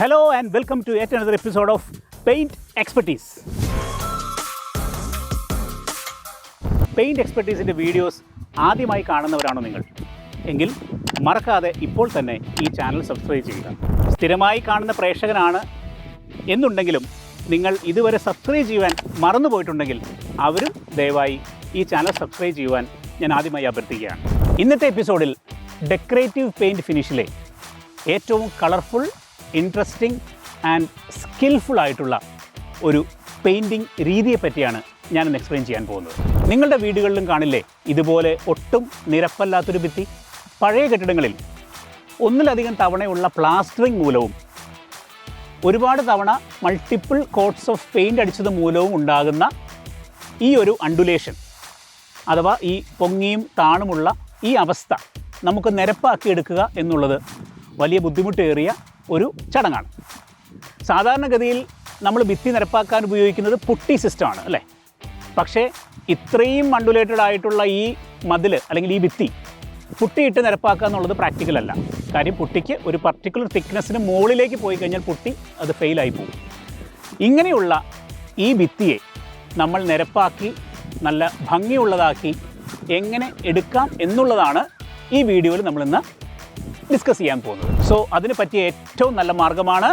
Hello and welcome to ഏറ്റവും another episode of paint expertise paint എക്സ്പെർട്ടീസിന്റെ videos ആദ്യമായി കാണുന്നവരാണോ നിങ്ങൾ? എങ്കിൽ മറക്കാതെ ഇപ്പോൾ തന്നെ ഈ ചാനൽ സബ്സ്ക്രൈബ് ചെയ്യുക. സ്ഥിരമായി കാണുന്ന പ്രേക്ഷകനാണ് എന്നുണ്ടെങ്കിലും നിങ്ങൾ ഇതുവരെ സബ്സ്ക്രൈബ് ചെയ്യുവാൻ മറന്നു പോയിട്ടുണ്ടെങ്കിൽ അവരും ദയവായി ഈ ചാനൽ സബ്സ്ക്രൈബ് ചെയ്യുവാൻ ഞാൻ ആദ്യമായി അഭ്യർത്ഥിക്കുകയാണ്. ഇന്നത്തെ എപ്പിസോഡിൽ ഡെക്കറേറ്റീവ് പെയിന്റ് ഫിനിഷിലെ ഏറ്റവും കളർഫുൾ ഇൻട്രസ്റ്റിംഗ് ആൻഡ് സ്കിൽഫുൾ ആയിട്ടുള്ള ഒരു പെയിന്റിംഗ് രീതിയെ പറ്റിയാണ് ഞാനിന്ന് എക്സ്പ്ലെയിൻ ചെയ്യാൻ പോകുന്നത്. നിങ്ങളുടെ വീടുകളിലും കാണില്ലേ ഇതുപോലെ ഒട്ടും നിരപ്പല്ലാത്തൊരു ഭിത്തി. പഴയ കെട്ടിടങ്ങളിൽ ഒന്നിലധികം തവണയുള്ള പ്ലാസ്റ്ററിംഗ് മൂലവും ഒരുപാട് തവണ മൾട്ടിപ്പിൾ കോട്ട്സ് ഓഫ് പെയിന്റ് അടിച്ചത് മൂലവും ഉണ്ടാകുന്ന ഈ ഒരു അണ്ടുലേഷൻ അഥവാ ഈ പൊങ്ങിയും താണുമുള്ള ഈ അവസ്ഥ നമുക്ക് നിരപ്പാക്കിയെടുക്കുക എന്നുള്ളത് വലിയ ബുദ്ധിമുട്ടേറിയ ഒരു ചടങ്ങാണ്. സാധാരണഗതിയിൽ നമ്മൾ ഭിത്തി നിരപ്പാക്കാൻ ഉപയോഗിക്കുന്നത് പുട്ടി സിസ്റ്റമാണ് അല്ലേ? പക്ഷേ ഇത്രയും മണ്ടുലേറ്റഡ് ആയിട്ടുള്ള ഈ മതിൽ അല്ലെങ്കിൽ ഈ ഭിത്തി പുട്ടിയിട്ട് നിരപ്പാക്കുക എന്നുള്ളത് പ്രാക്ടിക്കൽ അല്ല. കാര്യം പുട്ടിക്ക് ഒരു പർട്ടിക്കുലർ തിക്നെസ്സിന് മുകളിലേക്ക് പോയി കഴിഞ്ഞാൽ പുട്ടി അത് ഫെയിലായി പോകും. ഇങ്ങനെയുള്ള ഈ ഭിത്തിയെ നമ്മൾ നിരപ്പാക്കി നല്ല ഭംഗിയുള്ളതാക്കി എങ്ങനെ എടുക്കാം എന്നുള്ളതാണ് ഈ വീഡിയോയിൽ നമ്മളിന്ന് ഡിസ്കസ് ചെയ്യാൻ പോകുന്നത്. സോ അതിന് പറ്റിയ ഏറ്റവും നല്ല മാർഗമാണ്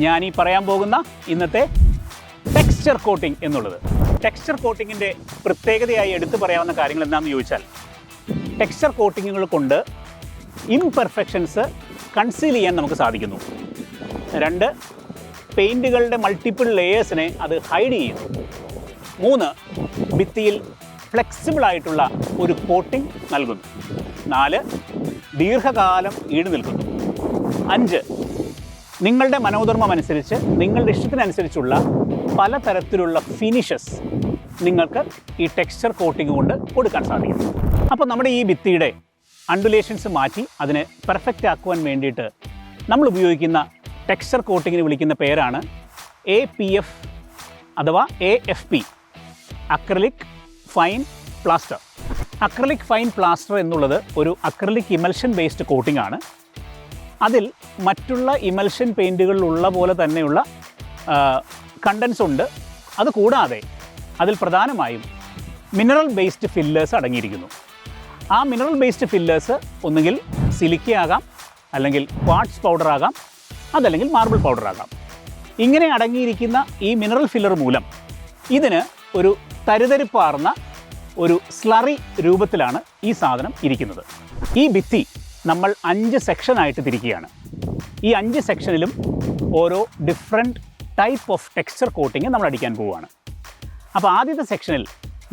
ഞാൻ ഈ പറയാൻ പോകുന്ന ഇന്നത്തെ ടെക്സ്ചർ കോട്ടിംഗ് എന്നുള്ളത്. ടെക്സ്ചർ കോട്ടിങ്ങിന്റെ പ്രത്യേകതയായി എടുത്തു പറയാവുന്ന കാര്യങ്ങൾ എന്താണെന്ന് ചോദിച്ചാൽ ടെക്സ്ചർ കോട്ടിങ്ങുകൾ കൊണ്ട് ഇംപെർഫെക്ഷൻസ് കൺസീൽ ചെയ്യാൻ നമുക്ക് സാധിക്കുന്നു. രണ്ട് പെയിന്റുകളുടെ മൾട്ടിപ്പിൾ ലെയേഴ്സിനെ അത് ഹൈഡ് ചെയ്യുന്നു. മൂന്ന് ഭിത്തിയിൽ ഫ്ലെക്സിബിൾ ആയിട്ടുള്ള ഒരു കോട്ടിംഗ് നൽകുന്നു. നാല് ദീർഘകാലം ഈട് നിൽക്കുന്നു. അഞ്ച് നിങ്ങളുടെ മനോധർമ്മം അനുസരിച്ച് നിങ്ങളുടെ ഇഷ്ടത്തിനനുസരിച്ചുള്ള പലതരത്തിലുള്ള ഫിനിഷസ് നിങ്ങൾക്ക് ഈ ടെക്സ്ചർ കോട്ടിംഗ് കൊണ്ട് കൊടുക്കാൻ സാധിക്കും അപ്പോൾ നമ്മുടെ ഈ ഭിത്തിയുടെ അണ്ടുലേഷൻസ് മാറ്റി അതിനെ പെർഫെക്റ്റ് ആക്കുവാൻ വേണ്ടിയിട്ട് നമ്മൾ ഉപയോഗിക്കുന്ന ടെക്സ്ചർ കോട്ടിങ്ങിന് വിളിക്കുന്ന പേരാണ് എ പി എഫ് അഥവാ A F P acrylic fine plaster acrylic fine plaster എന്നുള്ളത് ഒരു അക്രലിക് ഇമൽഷൻ ബേസ്ഡ് കോട്ടിംഗ് ആണ്. അതിൽ മറ്റുള്ള ഇമൽഷൻ പെയിന്റുകളിലുള്ള പോലെ തന്നെയുള്ള കണ്ടൻസ് ഉണ്ട്. അതുകൂടാതെ അതിൽ പ്രധാനമായും മിനറൽ ബേസ്ഡ് ഫില്ലേഴ്സ് അടങ്ങിയിരിക്കുന്നു. ആ മിനറൽ ബേസ്ഡ് ഫില്ലേഴ്സ് ഒന്നുകിൽ സിലിക്ക ആകാം അല്ലെങ്കിൽ ക്വാർട്സ് പൗഡർ ആകാം അതല്ലെങ്കിൽ മാർബിൾ പൗഡർ ആകാം. ഇങ്ങനെ അടങ്ങിയിരിക്കുന്ന ഈ മിനറൽ ഫില്ലർ മൂലം ഇതിന് ഒരു തരിതരിപ്പാർന്ന ഒരു സ്ലറി രൂപത്തിലാണ് ഈ സാധനം ഇരിക്കുന്നത്. ഈ ഭിത്തി നമ്മൾ അഞ്ച് സെക്ഷനായിട്ട് തിരിക്കുകയാണ്. ഈ അഞ്ച് സെക്ഷനിലും ഓരോ different type of texture coating നമ്മൾ അടിക്കാൻ പോവുകയാണ്. അപ്പോൾ ആദ്യത്തെ സെക്ഷനിൽ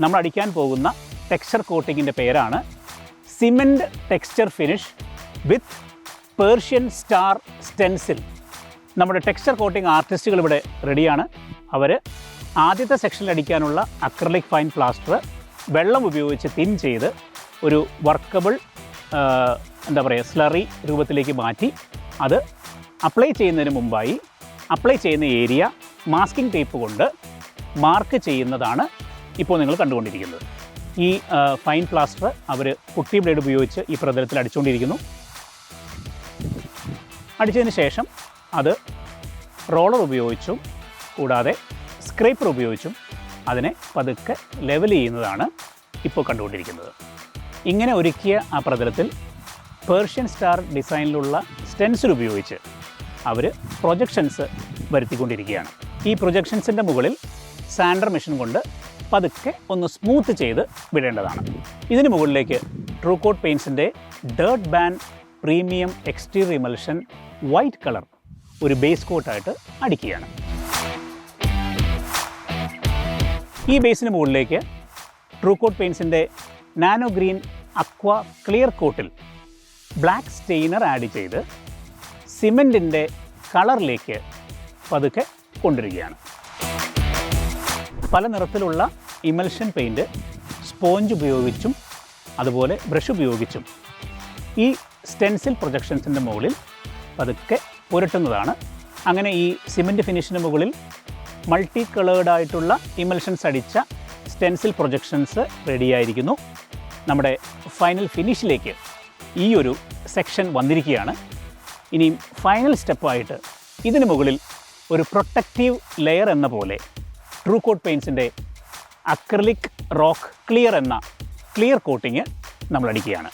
നമ്മൾ അടിക്കാൻ പോകുന്ന ടെക്സ്ചർ കോട്ടിങ്ങിന്റെ പേരാണ് cement texture finish with Persian star stencil നമ്മുടെ ടെക്സ്ചർ കോട്ടിംഗ് ആർട്ടിസ്റ്റുകൾ ഇവിടെ റെഡിയാണ് അവർ ആദ്യത്തെ സെക്ഷനിൽ അടിക്കാനുള്ള അക്രലിക് ഫൈൻ പ്ലാസ്റ്റർ വെള്ളം ഉപയോഗിച്ച് തിൻ ചെയ്ത് ഒരു വർക്കബിൾ എന്താ പറയുക സ്ലറി രൂപത്തിലേക്ക് മാറ്റി അത് അപ്ലൈ ചെയ്യുന്നതിന് മുമ്പായി അപ്ലൈ ചെയ്യുന്ന ഏരിയ മാസ്കിംഗ് ടേപ്പ് കൊണ്ട് മാർക്ക് ചെയ്യുന്നതാണ് ഇപ്പോൾ നിങ്ങൾ കണ്ടുകൊണ്ടിരിക്കുന്നത്. ഈ ഫൈൻ പ്ലാസ്റ്റർ അവർ കുട്ടി ബ്ലേഡ് ഉപയോഗിച്ച് ഈ പ്രതലത്തിൽ അടിച്ചുകൊണ്ടിരിക്കുന്നു. അടിച്ചതിന് ശേഷം അത് റോളർ ഉപയോഗിച്ചും കൂടാതെ സ്ക്രേപ്പർ ഉപയോഗിച്ചും അതിനെ പതുക്കെ ലെവൽ ചെയ്യുന്നതാണ് ഇപ്പോൾ കണ്ടുകൊണ്ടിരിക്കുന്നത്. ഇങ്ങനെ ഒരുക്കിയ ആ പ്രതലത്തിൽ പേർഷ്യൻ സ്റ്റാർ ഡിസൈനിലുള്ള സ്റ്റെൻസിൽ ഉപയോഗിച്ച് അവർ പ്രൊജക്ഷൻസ് വരുത്തിക്കൊണ്ടിരിക്കുകയാണ്. ഈ പ്രൊജക്ഷൻസിന്റെ മുകളിൽ സാൻഡർ മെഷീൻ കൊണ്ട് പതുക്കെ ഒന്ന് സ്മൂത്ത് ചെയ്ത് വിടേണ്ടതാണ്. ഇതിന് മുകളിലേക്ക് true coat പെയിൻസിന്റെ dirt ban premium exterior emulsion white colour ഒരു ബേസ് കോട്ടായിട്ട് അടിക്കുകയാണ്. ഈ ബേസിന് മുകളിലേക്ക് ട്രൂ കോട്ട് പെയിൻസിന്റെ നാനോ ഗ്രീൻ അക്വ ക്ലിയർ കോട്ടിൽ ബ്ലാക്ക് സ്റ്റെയിനർ ആഡ് ചെയ്ത് സിമെന്റിന്റെ കളറിലേക്ക് പതുക്കെ കൊണ്ടുവരികയാണ് പല നിറത്തിലുള്ള ഇമൽഷൻ പെയിന്റ് സ്പോഞ്ച് ഉപയോഗിച്ചും അതുപോലെ ബ്രഷ് ഉപയോഗിച്ചും ഈ സ്റ്റെൻസിൽ പ്രൊജക്ഷൻസിന്റെ മുകളിൽ പതുക്കെ പുരട്ടുന്നതാണ്. അങ്ങനെ ഈ സിമെന്റ് ഫിനിഷിന് മുകളിൽ മൾട്ടി കളേർഡ് ആയിട്ടുള്ള ഇമൽഷൻസ് അടിച്ച സ്റ്റെൻസിൽ പ്രൊജക്ഷൻസ് റെഡിയായിരിക്കുന്നു. നമ്മുടെ ഫൈനൽ ഫിനിഷിലേക്ക് ഈ ഒരു സെക്ഷൻ വന്നിരിക്കുകയാണ്. ഇനിയും ഫൈനൽ സ്റ്റെപ്പായിട്ട് ഇതിന് മുകളിൽ ഒരു പ്രൊട്ടക്റ്റീവ് ലെയർ എന്ന പോലെ ട്രൂ കോട്ട് പെയിൻസിന്റെ അക്രലിക് റോക്ക് ക്ലിയർ എന്ന ക്ലിയർ കോട്ടിങ് നമ്മൾ അടിക്കുകയാണ്